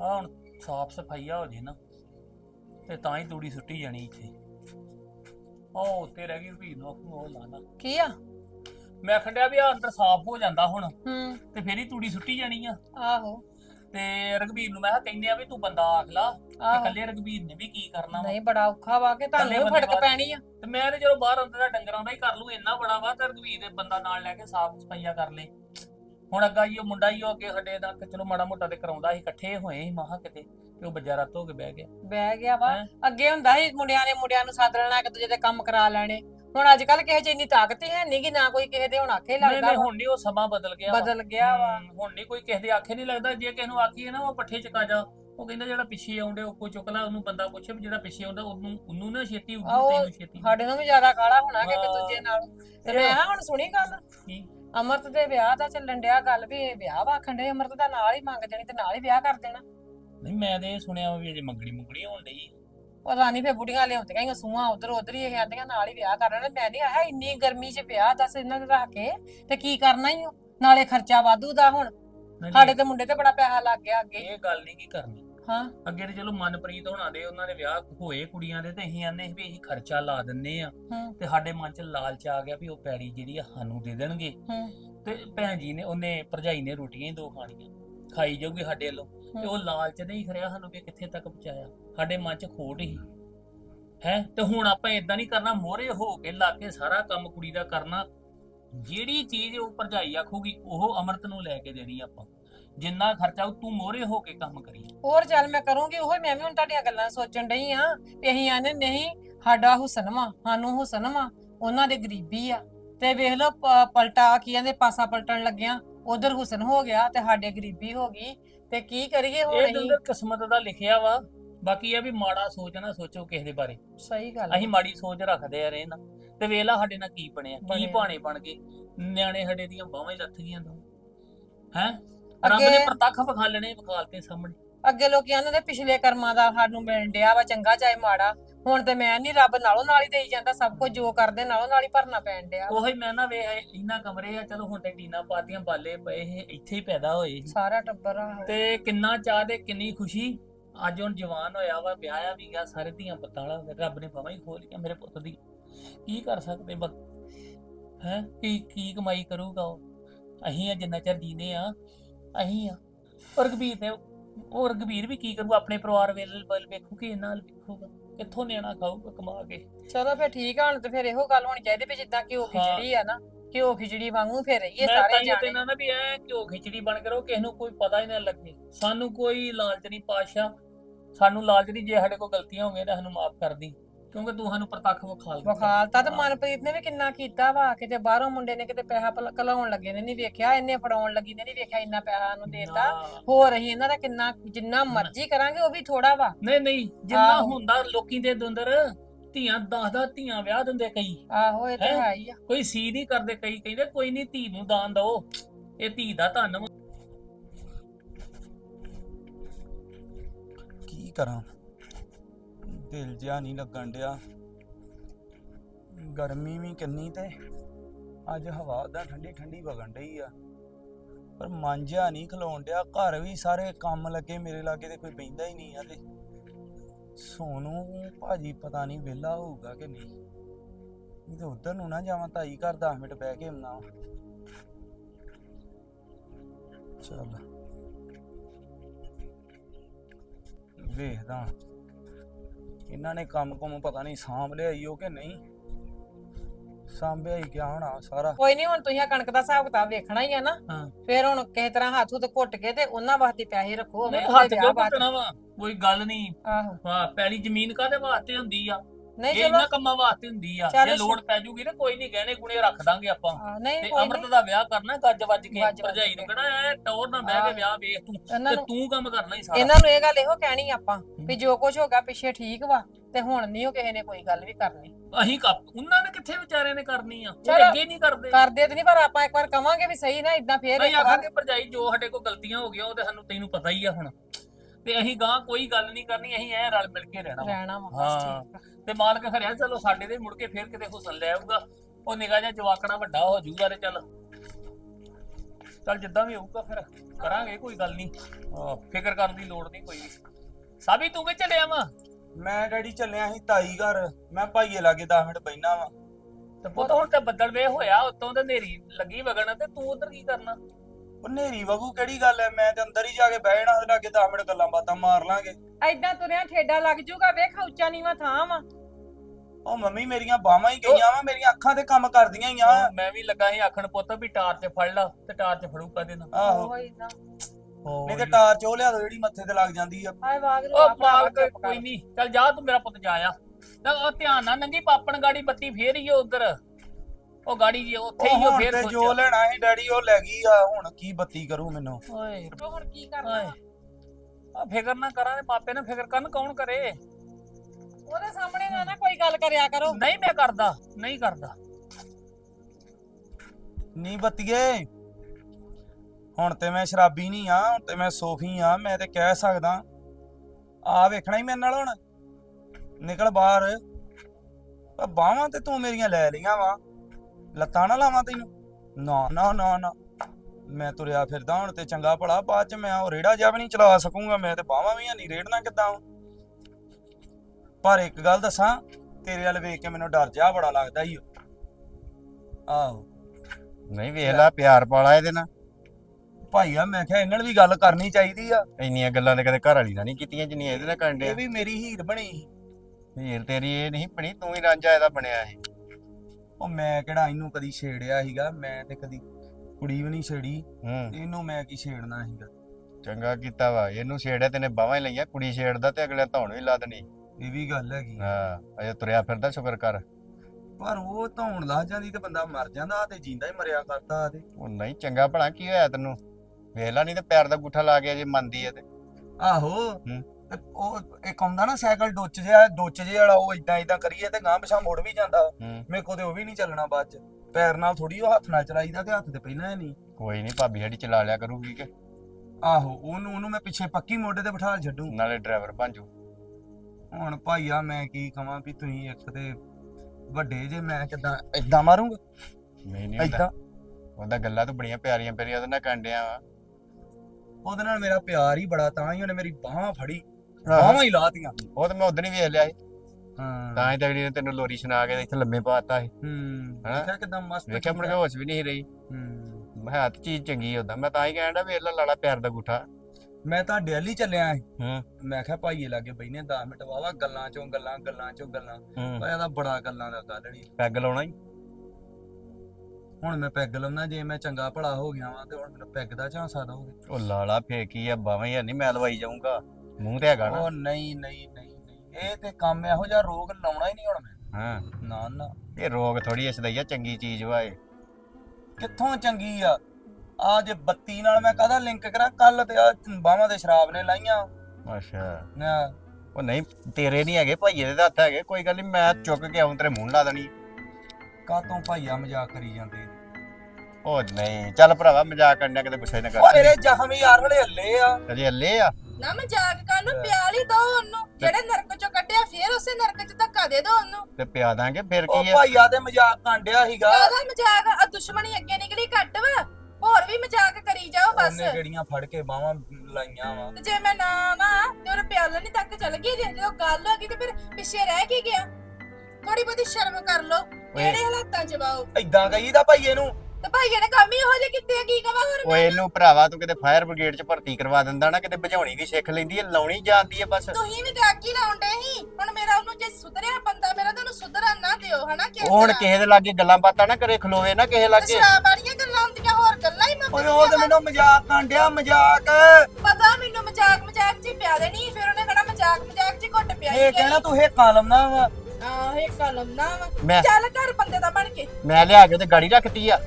ਆ ਹੁਣ ਸਾਫ਼ ਸਫਾਈਆ ਹੋ ਜੇ ਨਾ ਤੇ ਤਾਂ ਹੀ ਤੂੜੀ ਸੁੱਟੀ ਜਾਣੀ ਇੱਥੇ। ਉਹ ਉੱਤੇ ਰਹਿ ਗਈ ਵੀ ਨੂੰ ਉਹ ਲਾਣਾ। ਕੀ ਆ? ਮੈਂ ਖੰਡਿਆ ਵੀ ਆ ਅੰਦਰ ਸਾਫ਼ ਹੋ ਜਾਂਦਾ ਹੁਣ ਹੂੰ। ਤੇ ਫੇਰ ਹੀ ਤੂੜੀ ਸੁੱਟੀ ਜਾਣੀ ਆ। ਆਹੋ। ਤੇ ਰਗਵੀਰ ਨੂੰ ਮੈਂ ਕਿਹਾ ਕਹਿੰਦੇ ਆ ਵੀ ਤੂੰ ਬੰਦਾ ਆਖ ਲਾ ਤੇ ਆਹੋ। ਕੱਲੇ ਰਗਵੀਰ ਨੇ ਵੀ ਕੀ ਕਰਨਾ ਵਾ। ਨਹੀਂ ਬੜਾ ਔਖਾ ਵਾ ਕਿ ਤੁਹਾਨੂੰ ਵੀ ਫੜਕ ਪੈਣੀ ਆ। ਤੇ ਮੈਂ ਤੇ ਚਲੋ ਬਾਹਰ ਅੰਦਰ ਦਾ ਡੰਗਰਾਂ ਦਾ ਹੀ ਕਰ ਲੂ ਇੰਨਾ ਬੜਾ ਵਾ ਤੇ ਰਗਵੀਰ ਦੇ ਬੰਦਾ ਨਾਲ ਲੈ ਕੇ ਸਾਫ਼ ਸਫਾਈਆ ਕਰ ਲੇ। ਹੁਣ ਅੱਗਾ ਹੀ ਉਹ ਮੁੰਡਾ ਹੀ ਉਹ ਅੱਗੇ ਸਾਡੇ ਦਾ ਕਿ ਚਲੋ ਮਾੜਾ ਮੋਟਾ ਤੇ ਕਰਾਉਂਦਾ ਸੀ ਇਕੱਠੇ ਹੋਏ ਸੀ ਮਹਾ ਕਿਤੇ ਤੇ ਉਹ ਬੱਜਾ ਰਾਤ ਹੋ ਕੇ ਬਹਿ ਗਿਆ ਬਹਿ ਗਿਆ ਵਾ ਹੈਂ? ਅੱਗੇ ਹੁੰਦਾ ਸੀ ਮੁੰਡਿਆਂ ਨੇ ਮੁੰਡਿਆਂ ਨੂੰ ਸੱਦ ਲੈਣਾ ਇੱਕ ਦੂਜੇ ਦੇ ਕੰਮ ਕਰਾ ਲੈਣੇ ਹੁਣ ਅੱਜ ਕੱਲ ਕਿਸੇ 'ਚ ਇੰਨੀ ਤਾਕਤ ਹੀ ਹੈ ਨਹੀਂ ਕਿ ਨਾ ਕੋਈ ਕਿਸੇ ਦੇ ਹੁਣ ਆਖੇ ਨਹੀਂ ਲੱਗਦਾ ਨਹੀਂ। ਹੁਣ ਨਹੀਂ ਉਹ ਸਮਾਂ ਬਦਲ ਗਿਆ ਵਾ। ਬਦਲ ਗਿਆ ਵਾ ਹਮ, ਹੁਣ ਨਹੀਂ ਕੋਈ ਕਿਸੇ ਦੇ ਆਖੇ ਨਹੀਂ ਲੱਗਦਾ ਜੇ ਕਿਸੇ ਨੂੰ ਆਖੀਏ ਨਾ ਉਹ ਪੱਠੇ ਚਕਾ ਜਾ ਉਹ ਕਹਿੰਦਾ ਜਿਹੜਾ ਪਿੱਛੇ ਆਉਂਦੇ ਉਹ ਕੋ ਚੁੱਕ ਲਾ ਉਹਨੂੰ ਬੰਦਾ ਪੁੱਛੇ ਵੀ ਜਿਹੜਾ ਪਿੱਛੇ ਆਉਂਦਾ ਉਹਨੂੰ ਉਹਨੂੰ ਨਾ ਛੇਤੀ ਆਹੋ, ਤੈਨੂੰ ਛੇਤੀ ਸਾਡੇ ਨੂੰ ਵੀ ਜ਼ਿਆਦਾ ਕਾਲਾ ਹੋਣਾ ਕਿ ਇੱਕ ਹਾਂ। ਦੂਜੇ ਨਾਲ ਤੇ ਮੈਂ ਹੁਣ ਸੁਣੀ ਗੱਲ ਕੀ? ਅਮਰਤ ਦੇ ਵਿਆਹ ਦਾ ਚੱਲਣ ਡਿਆ ਗੱਲ ਵੀ ਇਹ ਵਿਆਹ ਵਾਖਣ ਦੇ ਅਮਰਤ ਦਾ ਨਾਲ ਹੀ ਮੰਗ ਦੇਣੀ ਤੇ ਨਾਲ ਹੀ ਵਿਆਹ ਕਰ ਦੇਣਾ। ਨਹੀਂ ਮੈਂ ਤੇ ਇਹ ਸੁਣਿਆ ਵਾ ਵੀ ਅਜੇ ਮੰਗਣੀ ਮੁੰਗਣੀ ਹੋਣ ਡਈ ਪਤਾ ਨਹੀਂ ਫੇ ਬੁੜੀਆਂ ਲਿਆਉਂਦੀਆਂ ਹੀ ਸੂਆਂ ਉਧਰ ਉਧਰ ਹੀ ਇਹ ਆਂਦੀਆਂ ਨਾਲ ਹੀ ਵਿਆਹ ਕਰਨਾ ਮੈਂ ਨਹੀਂ ਆਇਆ ਇੰਨੀ ਗਰਮੀ 'ਚ ਵਿਆਹ ਦੱਸ ਇਹਨਾਂ ਨੇ ਰੱਖ ਕੇ ਤੇ ਕੀ ਕਰਨਾ ਹੀ ਨਾਲੇ ਖਰਚਾ ਵਾਧੂ ਦਾ ਹੁਣ। ਸਾਡੇ ਤੇ ਮੁੰਡੇ ਤੇ ਬੜਾ ਪੈਸਾ ਲੱਗ ਗਿਆ ਅੱਗੇ। ਇਹ ਗੱਲ ਨਹੀਂ ਕੀ ਕਰਨੀ। ਹਾਂ ਅੱਗੇ ਤੇ ਚਲੋ ਮਨਪ੍ਰੀਤ ਹੋਣਾ ਦੇ ਉਹਨਾਂ ਦੇ ਵਿਆਹ ਹੋਏ ਕੁੜੀਆਂ ਦੇ ਤੇ ਅਸੀਂ ਆਨੇ ਵੀ ਅਸੀਂ ਖਰਚਾ ਲਾ ਦਿੰਨੇ ਆ। ਹੂੰ। ਤੇ ਸਾਡੇ ਮਨ 'ਚ ਲਾਲਚ ਆ ਗਿਆ ਵੀ ਉਹ ਪੈੜੀ ਜਿਹੜੀ ਆ ਸਾਨੂੰ ਦੇ ਦੇਣਗੇ। ਹੂੰ। ਤੇ ਭੈਣ ਜੀ ਨੇ ਉਹਨੇ ਭਰਜਾਈ ਨੇ ਰੋਟੀਆਂ ਹੀ ਦੋ ਖਾਣੀਆਂ ਖਾਈ ਜਾਊਗੀ ਸਾਡੇ ਵੱਲੋਂ। ਤੇ ਉਹ ਲਾਲਚ ਨਹੀਂ ਖਰਿਆ ਸਾਨੂੰ ਵੀ ਕਿੱਥੇ ਤੱਕ ਪਹੁੰਚਾਇਆ। ਸਾਡੇ ਮਨ 'ਚ ਖੋਟ ਹੀ ਹੈ? ਤੇ ਹੁਣ ਆਪਾਂ ਇਦਾਂ ਨਹੀਂ ਕਰਨਾ ਮੋਹਰੇ ਹੋ ਕੇ ਲਾ ਕੇ ਸਾਰਾ ਕੰਮ ਕੁੜੀ ਦਾ ਕਰਨਾ। ਜਿਹੜੀ ਚੀਜ਼ ਉਹ ਭਰਜਾਈ ਆਖੂਗੀ ਉਹ ਅਮਰਤ ਨੂੰ ਲੈ ਕੇ ਦੇਣੀ ਆਪਾਂ। ਜਿੰਨਾ ਖਰਚਾ ਉਹ ਤੂੰ ਮੋਹਰੇ ਹੋ ਕੇ ਕੰਮ ਕਰੀ ਹੋਰ ਚੱਲ ਮੈਂ ਕਰੂੰਗੀ ਉਹ ਮੈਂ ਵੀ ਹੁਣ ਤੁਹਾਡੀਆਂ ਗੱਲਾਂ ਸੋਚਣ ਡਈ ਆ ਤੇ ਅਸੀਂ ਆਨੇ ਨਹੀਂ ਸਾਡਾ ਹੁਸਨ ਵਾ ਸਾਨੂੰ ਹੁਸਨ ਵਾ ਉਹਨਾਂ ਦੇ ਗਰੀਬੀ ਆ। ਤੇ ਵੇਖ ਲਓ ਪ- ਪਲਟਾ ਕੀ ਕਹਿੰਦੇ ਪਾਸਾ ਪਲਟਣ ਲੱਗਿਆ ਉਧਰ ਹੁਸਨ ਹੋ ਗਿਆ ਤੇ ਸਾਡੇ ਗਰੀਬੀ ਹੋ ਗਈ। ਤੇ ਕੀ ਕਰੀਏ ਹੁਣ ਇਹ ਅਸੀਂ? ਅੰਦਰ ਕਿਸਮਤ ਦਾ ਲਿਖਿਆ ਵਾ ਬਾਕੀ ਇਹ ਵੀ ਮਾੜਾ ਸੋਚ ਨਾ ਸੋਚੋ ਕਿਸੇ ਦੇ ਬਾਰੇ। ਸਹੀ ਗੱਲ ਆ। ਅਸੀਂ ਮਾੜੀ ਸੋਚ ਰੱਖਦੇ ਆ ਰਹੇ ਨਾ ਤੇ ਵੇਲਾ ਸਾਡੇ ਨਾਲ ਕੀ ਬਣਿਆ ਕੀ ਬਣਿਆ। ਭਾਣੇ ਬਣ ਗਏ। ਨਿਆਣੇ ਸਾਡੇ ਦੀਆਂ ਬਾਹਾਂ ਹੀ ਲੱਥ ਗਈਆਂ ਦੋ ਹੈ? ਰੱਬ ਨੇ ਪ੍ਰਤੱਖ ਵਿਖਾਲਣੇ ਵਿਖਾਲਤੇ ਸਾਹਮਣੇ। ਅੱਗੇ ਲੋਕੀ ਆਂਦੇ ਨੇ ਪਿਛਲੇ ਕਰਮਾਂ ਦਾ ਸਾਨੂੰ ਮਿਲਣ ਡਿਆ ਵਾ ਚੰਗਾ ਚਾਹੇ ਮਾੜਾ। ਹੁਣ ਤੇ ਮੈਂ ਨਹੀਂ ਰੱਬ ਨਾਲੋਂ ਨਾਲ ਹੀ ਦੇਈ ਜਾਂਦਾ ਸਭ ਕੁਝ ਜੋ ਕਰਦੇ ਨਾਲੋਂ ਨਾਲ ਹੀ ਭਰਨਾ ਪੈਣ ਡਿਆ। ਵਾ। ਉਹੀ ਮੈਂ ਨਾ ਵੇ ਇੰਨਾ ਕਮਰੇ ਆ ਚਲੋ ਹੁਣ ਤੇ ਟੀਨਾ ਪਾਤੀਆਂ ਬਾਲੇ ਪਏ ਇਹ ਇੱਥੇ ਹੀ ਪੈਦਾ ਹੋਏ ਸੀ। ਸਾਰਾ ਟੱਬਰ ਆ। ਤੇ ਕਿੰਨਾ ਚਾਹ ਤੇ ਕਿੰਨੀ ਖੁਸ਼ੀ ਅੱਜ ਹੁਣ ਜਵਾਨ ਹੋਇਆ ਵਾ ਵਿਆਹਿਆ ਵੀ ਗਿਆ ਸਾਰੇ ਧੀਆਂ ਪਤਾਲਾ ਰੱਬ ਨੇ ਬਾਹਾਂ ਹੀ ਖੋਲ ਲਿਆ ਮੇਰੇ ਪੁੱਤ ਦੀ। ਕੀ ਕਰ ਸਕਦੇ ਬਸ ਹੈ? ਕੀ ਕੀ ਕਮਾਈ ਕਰੂਗਾ ਉਹ? ਅਸੀਂ ਆ ਜਿੰਨਾ ਚਿਰ ਜੀਨੇ ਆ ਅਸੀਂ ਆ। ਔਰ ਰਘਬੀਰ ਨੇ ਉਹ ਰਘਬੀਰ ਵੀ ਕੀ ਕਰੂ ਆਪਣੇ ਪਰਿਵਾਰ ਵੇਲੇ ਵੱਲ ਵੇਖੂ ਕਿ ਇਹਨਾਂ ਨਾਲ ਵੇਖੂਗਾ। ਕਿੱਥੋਂ ਨਿਆਣਾ ਖਾਊਗਾ ਕਮਾ ਕੇ? ਚਲੋ ਫਿਰ ਠੀਕ ਆ ਹੁਣ ਤੇ ਫਿਰ ਇਹੋ ਗੱਲ ਹੋਣੀ ਚਾਹੀਦੀ ਵੀ ਜਿੱਦਾਂ ਘਿਓ ਖਿਚੜੀ ਆ ਨਾ ਘਿਓ ਖਿਚੜੀ ਵਾਂਗੂ ਫਿਰ ਰਹੀਏ ਮੈਂ ਸਾਰੇ ਤਾਂ ਜਾਣੇ। ਕਹਿੰਦਾ ਨਾ ਵੀ ਐ ਘਿਓ ਖਿਚੜੀ ਬਣ ਕੇ ਰਹੋ ਕਿਸੇ ਨੂੰ ਕੋਈ ਪਤਾ ਹੀ ਨਾ ਲੱਗੇ। ਸਾਨੂੰ ਕੋਈ ਲਾਲਚ ਨਹੀਂ ਪਾਸ਼ਾ ਸਾਨੂੰ ਲਾਲਚ ਨਹੀਂ ਜੇ ਸਾਡੇ ਕੋਲ ਗਲਤੀਆਂ ਹੋਣਗੀਆਂ ਤਾਂ ਸਾਨੂੰ ਮਾਫ ਕਰ ਦੀ ਕਿਉਂਕਿ ਤੂੰ ਸਾਨੂੰ ਪ੍ਰਤੱਖ ਵਿਖਾਲ ਦਿੱਤਾ। ਵਖਾਲਤਾ ਤੇ। ਮਨਪ੍ਰੀਤ ਨੇ ਵੀ ਕਿੰਨਾ ਕੀਤਾ ਵਾ ਕਿਤੇ ਬਾਹਰੋਂ ਮੁੰਡੇ ਨੇ ਕਿਤੇ ਪੈਸਾ ਕਲਾਉਣ ਲੱਗੇ ਨੇ ਨਹੀਂ ਵੇਖਿਆ ਇਹਨੇ ਫੜਾਉਣ ਲੱਗੀ ਨੇ ਨਹੀਂ ਵੇਖਿਆ ਇੰਨਾ ਪੈਸਾ ਨੂੰ ਦੇਤਾ ਨਾ। ਹੋਰ ਅਸੀਂ ਇਹਨਾਂ ਦਾ ਕਿੰਨਾ ਜਿੰਨਾ ਮਰਜ਼ੀ ਕਰਾਂਗੇ ਉਹ ਵੀ ਥੋੜਾ ਵਾ ਨਹੀਂ ਨਹੀਂ ਜਿੰਨਾ ਆਹੋ। ਹੁੰਦਾ ਲੋਕੀ ਦੇ ਦੁੰਦਰ ਧੀਆਂ ਦਸ ਦਸ ਧੀਆਂ ਵਿਆਹ ਦਿੰਦੇ ਕਈ ਆਹੋ ਇਹ ਤੇ ਹੈਂ? ਹੈ ਹੀ ਆ ਕੋਈ ਸੀ ਨਹੀਂ ਕਰਦੇ ਕਈ ਕਹਿੰਦੇ ਕੋਈ ਨਹੀਂ ਧੀ ਨੂੰ ਦਾਨ ਦਓ ਇਹ ਧੀ ਦਾ ਧੰਨ ਵਾ। ਕੀ ਕਰਾਂ ਦਿਲ ਜਿਹਾ ਨਹੀਂ ਲੱਗਣ ਡਿਆ। ਗਰਮੀ ਵੀ ਕਿੰਨੀ ਤੇ ਅੱਜ ਹਵਾ ਉਦਾਂ ਠੰਡੀ ਠੰਡੀ ਵਗਣ ਡਈ ਆ। ਪਰ ਮਨ ਜਿਹਾ ਨਹੀਂ ਖਲੋਣ ਡਿਆ। ਘਰ ਵੀ ਸਾਰੇ ਕੰਮ ਲੱਗੇ ਮੇਰੇ ਲਾਗੇ ਤੇ ਕੋਈ ਬੈਂਦਾ ਹੀ ਨਹੀਂ ਆ ਤੇ ਸੋਨੂ ਭਾਜੀ ਪਤਾ ਨਹੀਂ ਵਿਹਲਾ ਹੋਊਗਾ ਕਿ ਨਹੀਂ। ਨਹੀਂ ਤੇ ਉਧਰ ਨੂੰ ਨਾ ਜਾਵਾਂ, ਤਾਈ ਘਰ 10 ਮਿੰਟ ਬਹਿ ਕੇ ਆਉਣਾ ਚੱਲ। ਵੇਖਦਾ ਇਹਨਾਂ ਨੇ ਕੰਮ ਕੁਮ ਪਤਾ ਨਹੀਂ ਸਾਂਭ ਲਿਆ ਈ ਉਹ ਕਿ ਨਹੀਂ? ਸਾਂਭਿਆ ਹੀ ਕਿਆ ਹੋਣਾ ਸਾਰਾ? ਕੋਈ ਨਹੀਂ ਹੁਣ ਤੁਸੀਂ ਆਹ ਕਣਕ ਦਾ ਹਿਸਾਬ ਕਿਤਾਬ ਵੇਖਣਾ ਹੀ ਆ ਨਾ। ਹਾਂ। ਫਿਰ ਹੁਣ ਕਿਸੇ ਤਰ੍ਹਾਂ ਹੱਥ ਹੁੱਥ ਘੁੱਟ ਕੇ ਤੇ ਉਹਨਾਂ ਵਾਸਤੇ ਪੈਸੇ ਰੱਖੋ ਨਹੀਂ ਹੱਥ ਵਿਆਹ ਕਿਉਂ ਵਾਸਤੇ। ਘੁੱਟਣਾ ਵਾ? ਕੋਈ ਗੱਲ ਨਹੀਂ। ਆਹੋ। ਹਾਂ ਪੈਲੀ ਜ਼ਮੀਨ ਕਾਦੇ ਵਾਸਤੇ ਹੁੰਦੀ ਆ? ਨਹੀਂ ਇਹ ਚਲੋ। ਇਹਨਾਂ ਕੰਮਾਂ ਵਾਸਤੇ ਹੁੰਦੀ ਆ ਚੱਲ ਜੇ ਲੋੜ ਪੈ ਜੂਗੀ ਨਾ ਕੋਈ ਨਹੀਂ ਗਹਿਣੇ ਗੁਣੇ ਰੱਖ ਦਾਂਗੇ ਆਪਾਂ। ਨਹੀਂ ਤੇ ਕੋਈ ਅਮਰਤ ਨਹੀਂ ਦਾ ਵਿਆਹ ਕਰਨਾ ਗੱਜ ਵੱਜ ਕੇ ਵੱਜ ਭਰਜਾਈ ਨੂੰ ਕੇ। ਕਹਣਾ ਐ ਟੌਰ ਨਾ ਬਹਿ। ਕੇ ਵਿਆਹ ਵੇਖ ਤੂੰ ਇਹਨਾਂ ਤੇ ਨੂੰ ਤੂੰ ਕੰਮ ਕਰਨਾ ਹੀ ਸਾਰਾ। ਇਹਨਾਂ ਨੂੰ ਇਹ ਗੱਲ ਇਹੋ ਕਹਿਣੀ ਆਪਾਂ ਵੀ ਜੋ ਕੁਝ ਹੋਗਾ ਪਿੱਛੇ ਠੀਕ ਵਾ ਤੇ ਹੁਣ ਨਹੀਂ ਉਹ ਕਿਸੇ ਨੇ ਕੋਈ ਗੱਲ ਵੀ ਕਰਨੀ। ਅਸੀਂ ਕੱਪ ਉਹਨਾਂ ਨੇ ਕਿੱਥੇ ਵਿਚਾਰਿਆਂ ਨੇ ਕਰਨੀ ਆ? ਉਹ ਚਲੋ। ਅੱਗੇ ਨਹੀਂ ਕਰਦੇ। ਕਰਦੇ ਤੇ ਨਹੀਂ ਪਰ ਆਪਾਂ ਇੱਕ ਵਾਰ ਕਵਾਂਗੇ ਵੀ ਸਹੀ ਨਾ ਇਦਾਂ ਫੇਰ ਨਹੀਂ ਇੱਕ ਵਾਰ ਆਖਾਂਗੇ ਭਰਜਾਈ ਜੋ ਸਾਡੇ ਕੋਲ ਗਲਤੀਆਂ ਹੋ ਗਈਆਂ ਉਹ ਤੇ ਸਾਨੂੰ ਤੈਨੂੰ ਪਤਾ ਹੀ ਆ ਹੁਣ। ਤੇ ਅਸੀਂ ਗਾਂ ਕੋਈ ਗੱਲ ਨਹੀਂ ਕਰਨੀ ਅਸੀਂ ਐ ਰਲ ਮਿਲ ਕੇ ਰਹਿਣਾ ਵਾ। ਰਹਿਣਾ ਵਾ ਬਸ ਹਾਂ। ਠੀਕ ਆ। ਤੇ ਮਾਲਕ ਖਰਿਆ ਚਲੋ ਸਾਡੇ ਦੇ ਮੁੜ ਕੇ ਫੇਰ ਕਿਤੇ ਹੁਸਨ ਲੈ ਆਊਗਾ। ਉਹ ਨਿਗਾਹ ਜਿਹਾ ਜਵਾਕਣਾ ਵੱਡਾ ਹੋ ਜਾਊਗਾ ਤੇ ਚੱਲ। ਚੱਲ ਜਿੱਦਾਂ ਵੀ ਹੋਊਗਾ ਫਿਰ ਕਰਾਂਗੇ ਕੋਈ ਗੱਲ ਨਹੀਂ। ਫਿਕਰ ਕਰਨ ਦੀ ਲੋੜ ਨਹੀਂ ਕੋਈ ਵੀ। ਸਾਬੀ ਤੂੰ ਕਿ ਚੱਲਿਆ ਵਾ? ਮੈਂ ਡੈਡੀ ਚੱਲਿਆ ਸੀ ਤਾਈ ਘਰ। ਮੈਂ ਭਾਈਏ ਲਾਗੇ 10 ਮਿੰਟ ਬੈਠਾ ਵਾਂ। ਤੇ ਪੁੱਤ ਹੁਣ ਤੇ ਬੱਦਲ ਵੇ ਹੋਇਆ ਉਤੋਂ ਤੇ ਨੇਰੀ ਲੱਗੀ ਵਗਣ ਤੇ ਤੂੰ ਉਧਰ ਕੀ ਕਰਨਾ? ਉਹ ਨੇਰੀ ਵਗੂ ਕਿਹੜੀ ਗੱਲ ਐ? ਮੈਂ ਤੇ ਅੰਦਰ ਹੀ ਜਾ ਕੇ ਬਹਿ ਜਾਣਾ ਉਹਦੇ ਲਾਗੇ 10 ਮਿੰਟ ਗੱਲਾਂ ਬਾਤਾਂ ਮਾਰ ਲਾਂਗੇ। ਐਦਾਂ ਤੁਰਿਆ ਠੇਡਾ ਲੱਗ ਜੂਗਾ ਵੇਖ ਉੱਚਾ ਨੀਵਾ ਥਾਂ ਵਾ। ਉਹ ਮੰਮੀ ਮੇਰੀਆਂ ਬਾਹਾਂ ਹੀ ਗਈਆਂ ਵਾ ਮੇਰੀਆਂ ਅੱਖਾਂ ਤੇ ਕੰਮ ਕਰਦੀਆਂ ਹੀ ਆ। ਮੈਂ ਵੀ ਲੱਗਾ ਸੀ ਆਖਣ ਪੁੱਤ ਵੀ ਟਾਰਚ ਫੜ ਲਾ ਤੇ ਟਾਰਚ ਫੜੂ ਕਦੇ ਨਾ। ਆਹੋ। ਉਹੀ ਨਾ ਨਹੀਂ ਤੇ ਟਾਰਚ ਉਹ ਲਿਆ ਦੋ ਜਿਹੜੀ ਮੱਥੇ ਤੇ ਲੱਗ ਜਾਂਦੀ ਆ। ਹਾਏ ਵਾਗਰੂ ਉਹ ਮਾਲਕ ਕੋਈ ਨਹੀਂ ਚੱਲ ਜਾ ਤੂੰ ਮੇਰਾ ਪੁੱਤ ਜਾ ਆ। ਨਾ ਉਹ ਧਿਆਨ ਨਾਲ ਨੰਗੀ ਪਾਪਣ ਗਾੜੀ ਬੱਤੀ ਫੇਰ ਹੀ ਉਧਰ। ਉਹ ਗਾੜੀ ਜੀ ਉੱਥੇ ਹੀ ਉਹ ਫੇਰ ਤੇ ਸੋਚ ਜੋ ਲੈਣਾ ਸੀ ਡੈਡੀ ਉਹ ਲੈ ਗਈ ਆ। ਹੁਣ ਕੀ ਬੱਤੀ ਕਰੂ ਮੈਨੂੰ? ਓਏ। ਹੁਣ ਕੀ ਕਰਨਾ? ਓਏ। ਵਾ? ਆ ਫਿਕਰ ਨਾ ਕਰਾਂ ਤੇ ਮਾਪੇ ਨੇ ਫਿਕਰ ਕਰਨ ਕੌਣ ਕਰੇ? ਉਹਦੇ ਸਾਹਮਣੇ ਨਾ ਨਾ ਕੋਈ ਗੱਲ ਕਰਿਆ ਕਰੋ। ਨਹੀਂ ਮੈਂ ਕਰਦਾ ਨਹੀਂ ਕਰਦਾ। ਨੀ ਬੱਤੀਏ। ਹੁਣ ਤੇ ਮੈਂ ਸ਼ਰਾਬੀ ਨਹੀਂ ਆ ਹੁਣ ਤੇ ਮੈਂ ਸੋਫੀ ਆ ਮੈਂ ਤੇ ਕਹਿ ਸਕਦਾ। ਆ ਵੇਖਣਾ ਹੀ ਮੇਰੇ ਨਾਲ ਹੁਣ। ਨਿਕਲ ਬਾਹਰ। ਬਾਹਾਂ ਤੇ ਤੂੰ ਮੇਰੀਆਂ ਲੈ ਲਈਆਂ ਵਾ। ਲੱਤਾਂ ਨਾ ਲਾਵਾਂ ਤੈਨੂੰ? ਨਾ ਨਾ ਨਾ ਨਾ। ਮੈਂ ਤੁਰਿਆ ਫਿਰਦਾ ਹੁਣ ਤੇ ਚੰਗਾ ਭਲਾ ਬਾਅਦ ਚ ਮੈਂ ਉਹ ਰੇੜਾ ਜਿਹਾ ਵੀ ਨਹੀਂ ਚਲਾ ਸਕੂੰਗਾ। ਮੈਂ ਤੇ ਬਾਹਾਂ ਵੀ ਨਹੀਂ ਰੇੜਨਾ ਕਿੱਦਾਂ ਪਰ ਇੱਕ ਗੱਲ ਦੱਸਾਂ ਤੇਰੇ ਵੱਲ ਵੇਖ ਕੇ ਮੈਨੂੰ ਡਰ ਜਾ ਬੜਾ ਲੱਗਦਾ ਈ ਓ। ਆਹੋ। ਨਹੀਂ ਵੇਖ ਲੈ ਪਿਆਰ ਪਾਲਾ ਇਹਦੇ ਨਾਲ। ਭਾਈ ਆ ਮੈਂ ਕਿਹਾ ਇਹਨਾਂ ਨਾਲ ਵੀ ਗੱਲ ਕਰਨੀ ਚਾਹੀਦੀ ਆ। ਇੰਨੀਆਂ ਗੱਲਾਂ ਤੇ ਕਦੇ ਘਰ ਵਾਲੀ ਨਾਲ ਨਹੀਂ ਕੀਤੀਆਂ ਜਿੰਨੀਆਂ ਇਹਦੇ ਨਾਲ ਕਰਨ ਇਹ ਡਿਆ ਵੀ ਮੇਰੀ ਹੀਰ ਬਣੀ ਸੀ। ਹੀਰ ਤੇਰੀ ਇਹ ਨਹੀਂ ਬਣੀ ਤੂੰ ਹੀ ਰਾਂਝਾ ਇਹਦਾ ਬਣਿਆ ਸੀ ਉਹ ਮੈਂ ਕਿਹੜਾ ਇਹਨੂੰ ਕਦੀ ਛੇੜਿਆ ਸੀਗਾ ਮੈਂ ਤੇ ਕਦੀ ਕੁੜੀ ਵੀ ਨਹੀਂ ਛੇੜੀ। ਹੂੰ। ਇਹਨੂੰ ਮੈਂ ਕੀ ਛੇੜਨਾ ਸੀਗਾ? ਚੰਗਾ ਕੀਤਾ ਵਾ ਇਹਨੂੰ ਛੇੜਿਆ ਤੈਨੇ ਬਾਹਾਂ ਹੀ ਲਈਆਂ ਕੁੜੀ ਛੇੜਦਾ ਤੇ ਅਗਲੇ ਧੌਣ ਵੀ ਲਾ ਦੇਣੀ। ਇਹ ਵੀ ਗੱਲ ਹੈਗੀ। ਹਾਂ ਅਜੇ ਤੁਰਿਆ ਫਿਰਦਾ ਸ਼ੁਕਰ ਕਰ। ਪਰ ਉਹ ਧੌਣ ਲਾ ਜਾਂਦੀ ਤੇ ਬੰਦਾ ਮਰ ਜਾਂਦਾ ਤੇ ਜਿੰਦਾ ਹੀ ਮਰਿਆ ਕਰਦਾ ਤੇ। ਉਹ ਨਹੀਂ ਚੰਗਾ ਭਲਾ ਕੀ ਹੋਇਆ ਤੈਨੂੰ? ਵੇਖ ਲੈ ਨਹੀਂ ਤੇ ਪੈਰ ਦਾ ਗੁੱਠਾ ਲਾ ਗਿਆ ਜੇ ਮੰਨਦੀ ਐ ਤੇ। ਆਹੋ। ਹੂੰ। ਤੇ ਉਹ ਇੱਕ ਆਉਂਦਾ ਨਾ ਸਾਈਕਲ ਡੁੱਚ ਜਿਹਾ ਡੁੱਚ ਜਿਹਾ ਵਾਲਾ ਉਹ ਇਦਾਂ ਇਦਾਂ ਕਰੀਏ ਤੇ ਗਾਂ ਪਿਛਾਂ ਮੁੜ ਵੀ ਜਾਂਦਾ। ਹੂੰ। ਮੇਰੇ ਕੋਲ ਤੇ ਉਹ ਵੀ ਨਹੀਂ ਚੱਲਣਾ ਬਾਅਦ ਚ। ਪੈਰ ਨਾਲ ਥੋੜੀ ਉਹ ਹੱਥ ਨਾਲ ਚਲਾਈਦਾ ਤੇ ਹੱਥ ਤੇ ਪਹਿਲਾਂ ਹੀ ਨਹੀਂ। ਕੋਈ ਨਹੀਂ ਭਾਬੀ ਸਾਡੀ ਚਲਾ ਲਿਆ ਕਰੂਗੀ ਕਿ। ਆਹੋ ਉਹਨੂੰ ਉਹਨੂੰ ਮੈਂ ਪਿੱਛੇ ਪੱਕੀ ਮੋਢੇ ਤੇ ਬਿਠਾ ਛੱਡੂ। ਨਾਲੇ ਡਰਾਈਵਰ ਬਣ ਜੂ ਹੁਣ ਭਾਈਆ ਮੈਂ ਕੀ ਕਹਾਂ ਵੀ ਤੁਸੀਂ ਇੱਕ ਤੇ ਵੱਡੇ ਜੇ ਮੈਂ ਕਿਦਾਂ ਇਦਾਂ ਮਾਰੂੰਗਾ? ਨਹੀਂ ਨਹੀਂ ਹੁੰਦਾ। ਇਦਾਂ ਉਹਦਾ ਗੱਲਾਂ ਤਾਂ ਬੜੀਆਂ ਪਿਆਰੀਆਂ ਪਿਆਰੀਆਂ ਉਹਦੇ ਨਾਲ ਕੰਡਿਆ ਵਾ। ਉਹਦੇ ਨਾਲ ਮੇਰਾ ਪਿਆਰ ਹੀ ਬੜਾ ਤਾਂ ਹੀ ਉਹਨੇ ਮੇਰੀ ਬਾਹਾਂ ਫੜੀ। ਬਾਹਾਂ ਹੀ ਲਾਤੀਆਂ। ਉਹ ਤਾਂ ਮੈਂ ਉਦੋਂ ਹੀ ਵੇਖ ਲਿਆ ਸੀ। ਹਾਂ। ਤਾਂ ਹੀ ਤਾਂ ਅਗਲੀ ਨੇ ਤੈਨੂੰ ਲੋਰੀ ਸੁਣਾ ਕੇ ਇੱਥੇ ਲੰਮੇ ਪਾਤਾ ਸੀ। ਹੂੰ ਹੈਂ? ਦੇਖਿਆ ਕਿਦਾਂ ਮਸਤ ਵੇਖਿਆ ਮੁੜ ਕੇ ਹੋਸ਼ ਵੀ ਨਹੀਂ ਰਹੀ। ਹੂੰ। ਮੈਂ ਹੱਥ ਚੀਜ਼ ਚੰਗੀ ਉਹਦਾ ਮੈਂ ਤਾਂ ਹੀ ਕਹਿਣ ਡਿਆ ਵੇਖ ਲੈ ਲਾਲਾ ਪਿਆਰ ਦਾ ਗੁੱਠਾ। ਮੈਂ ਤੁਹਾਡੇ ਵੱਲ ਹੀ ਚੱਲਿਆ ਹੂੰ। ਮੈਂ ਕਿਹਾ ਭਾਈਏ ਲਾਗੇ ਬੈਨੇ 10 ਮਿੰਟ ਵਾਵਾ ਗੱਲਾਂ ਚੋਂ ਗੱਲਾਂ ਗੱਲਾਂ ਚੋਂ ਗੱਲਾਂ। ਹੂੰ। ਉਹ ਇਹਦਾ ਬੜਾ ਗੱਲਾਂ ਦਾ ਗੱਲ ਨਹੀਂ ਪੈਗ ਲਾਉਣਾ ਹੀ? ਹੁਣ ਮੈਂ ਪੈਗ ਲਾਉਣਾ ਜੇ ਮੈਂ ਚੰਗਾ ਭਲਾ ਹੋ ਗਿਆ ਵਾਂ ਤੇ ਹੁਣ ਮੈਨੂੰ ਪੈਗ ਦਾ ਝਾਂਸਾ ਦੋਗੇ ਉਹ ਲਾਲਾ ਫੇਕੀ ਆ ਬਾਵੇਂ ਯਾਰ ਨਹੀਂ ਮੈਂ ਲਵਾਈ ਜਾਊਂਗਾ। ਮੂੰਹ ਤੇ ਹੈਗਾ ਨਾ। ਉਹ ਨਹੀਂ ਨਹੀਂ ਨਹੀਂ ਨਹੀਂ। ਇਹ ਤੇ ਕੰਮ ਇਹੋ ਜਿਹਾ ਰੋਗ ਲਾਉਣਾ ਹੀ ਨਹੀਂ ਹੁਣ ਮੈਂ। ਹਾਂ। ਨਾ ਨਾ। ਇਹ ਰੋਗ ਥੋੜੀ ਇਸ ਦਈਆ ਚੰਗੀ ਚੀਜ਼ ਵਾ ਇਹ। ਕਿੱਥੋਂ ਚੰਗੀ ਆ? ਆ ਜੇ ਬੱਤੀ ਨਾਲ ਮੈਂ ਕਦਾ ਲਿੰਕ ਕਰਾਂ? ਕੱਲ ਤੇ ਆ ਬਾਹਾਂ ਦੇ ਸ਼ਰਾਬ ਨੇ ਲਾਈਆਂ। ਅੱਛਾ। ਨਾ। ਉਹ ਨਹੀਂ ਤੇਰੇ ਨਹੀਂ ਹੈਗੇ ਭਾਈਏ ਦੇ ਤਾਂ ਹੱਥ ਹੈਗੇ। ਕੋਈ ਗੱਲ ਨਹੀਂ ਮੈਂ ਚੁੱਕ ਕੇ ਆਉਂ ਤੇਰੇ ਮੂੰਹ ਲਾ ਦੇਣੀ। ਕਾਤੋਂ ਭਾਈਆ ਮਜ਼ਾਕ ਕਰੀ ਜਾਂਦੇ? ਉਹ ਨਹੀਂ ਚੱਲ ਭਰਾਵਾ ਮਜ਼ਾਕ ਕਰਨਿਆ ਕਿਤੇ ਗੁੱਸਾ ਨਾ ਕਰ। ਮੇਰੇ ਜ਼ਖਮ ਯਾਰ ਹਲੇ ਹੱਲੇ ਆ। ਅਜੇ ਹੱਲੇ ਆ? ਨਾ ਮਜ਼ਾਕ ਕਰਨ ਨੂੰ ਪਿਆਲ ਹੀ ਦੋ ਉਹਨੂੰ। ਜਿਹੜੇ ਨਰਕ ਚੋਂ ਕੱਢਿਆ ਫੇਰ ਉਸੇ ਨਰਕ ਚ ਧੱਕਾ ਦੇ ਦੋ ਉਹਨੂੰ। ਤੇ ਪਿਆ ਦਾਂਗੇ ਫਿਰ ਉਹ ਕੀ ਆ? ਭਾਈਆ ਤੇ ਮਜ਼ਾਕ ਕਾਂਡਿਆ ਸੀਗਾ। ਕਾਹਦਾ ਮਜ਼ਾਕ ਆ ਦੁਸ਼ਮਣੀ ਅੱਗੇ ਨਿਕਲੀ ਘੱਟ ਵਾ। ਹੋਰ ਵੀ ਮਜ਼ਾਕ ਕਰੀ ਜਾਓ ਬਸ। ਉਹਨੇ ਕਿਹੜੀਆਂ ਫੜ ਕੇ ਬਾਹਾਂ ਲਾਈਆਂ ਵਾ। ਤੇ ਜੇ ਮੈਂ ਨਾ ਵਾ ਤੇ ਉਹ ਪਿਆਲ ਨਹੀਂ ਤੱਕ ਚਲ ਗਈ ਜੇ ਜਦੋਂ ਗੱਲ ਹੋ ਗਈ ਤੇ ਫਿਰ ਪਿੱਛੇ ਰਹਿ ਕੀ ਗਿਆ? ਥੋੜੀ ਬਹੁਤੀ ਸ਼ਰਮ ਕਰ ਲੋ ਕਿਹੜੇ ਹਾਲਾਤਾਂ ਚ ਵਾਓ? ਏਦਾਂ ਕਹੀਦਾ ਭਾਈਏ ਨੂੰ ਤੇ ਭਾਈਏ ਨੇ ਕੰਮ ਹੀ ਇਹੋ ਜਿਹੇ ਕੀਤੇ ਕੀ ਕਵਾ ਹੋਰ ਓਏ ਇਹਨੂੰ ਭਰਾਵਾ ਤੂੰ ਕਿਤੇ ਫਾਇਰ ਬ੍ਰਿਗੇਡ ਚ ਭਰਤੀ ਕਰਵਾ ਦਿੰਦਾ ਨਾ ਕਿਤੇ ਭਜਾਉਣੀ ਵੀ ਸਿੱਖ ਲੈਂਦੀ ਐ ਲਾਉਣੀ ਜਾਣਦੀ ਐ ਬਸ। ਤੁਸੀਂ ਵੀ ਤੇ ਹੀ ਲਾਉਣ ਡੇ ਸੀ। ਹੁਣ ਮੇਰਾ ਉਹਨੂੰ ਜੇ ਸੁਧਰਿਆ ਬੰਦਾ ਮੇਰਾ ਤਾਂ ਉਹਨੂੰ ਸੁਧਰਨ ਨਾ ਦਿਓ ਹਨਾ ਕਿ ਉਹ ਹੁਣ ਕਿਸੇ ਦੇ ਲਾਗੇ ਗੱਲਾਂ ਬਾਤਾਂ ਨਾ ਕਰੇ ਖਲੋਵੇ ਨਾ ਕਿਸੇ ਲਾਗੇ। ਸ਼ਰਾਬ ਵਾਲੀਆਂ ਗੱਲਾਂ ਹੁੰਦੀਆਂ ਹੋਰ ਗੱਲਾਂ ਹੀ ਓਏ ਉਹ ਤੇ ਮੈਨੂੰ ਮਜ਼ਾਕ ਕਾਂਡਿਆ ਮਜ਼ਾਕ। ਪਤਾ ਮੈਨੂੰ ਮਜ਼ਾਕ ਮਜ਼ਾਕ ਚ ਹੀ ਪਿਆ ਦੇਣੀ ਫਿਰ ਉਹਨੇ ਕਹਣਾ ਮਜ਼ਾਕ ਮਜ਼ਾਕ ਚ ਹੀ ਘੁੱਟ ਪਿਆ ਇਹ ਕਹਿਣਾ ਤੂੰ ਇਹ ਕਾਲਮਨਾ ਵਾ। ਆਹ ਇਹ ਕਲਮ ਨਾ ਵਾ। ਮੈਂ ਚੱਲ ਘਰ ਬੰਦੇ ਦਾ ਬਣ ਕੇ। ਮੈਂ ਲਿਆ ਕੇ ਤੇ ਗਾੜੀ ਰੱਖਤੀ ਆ।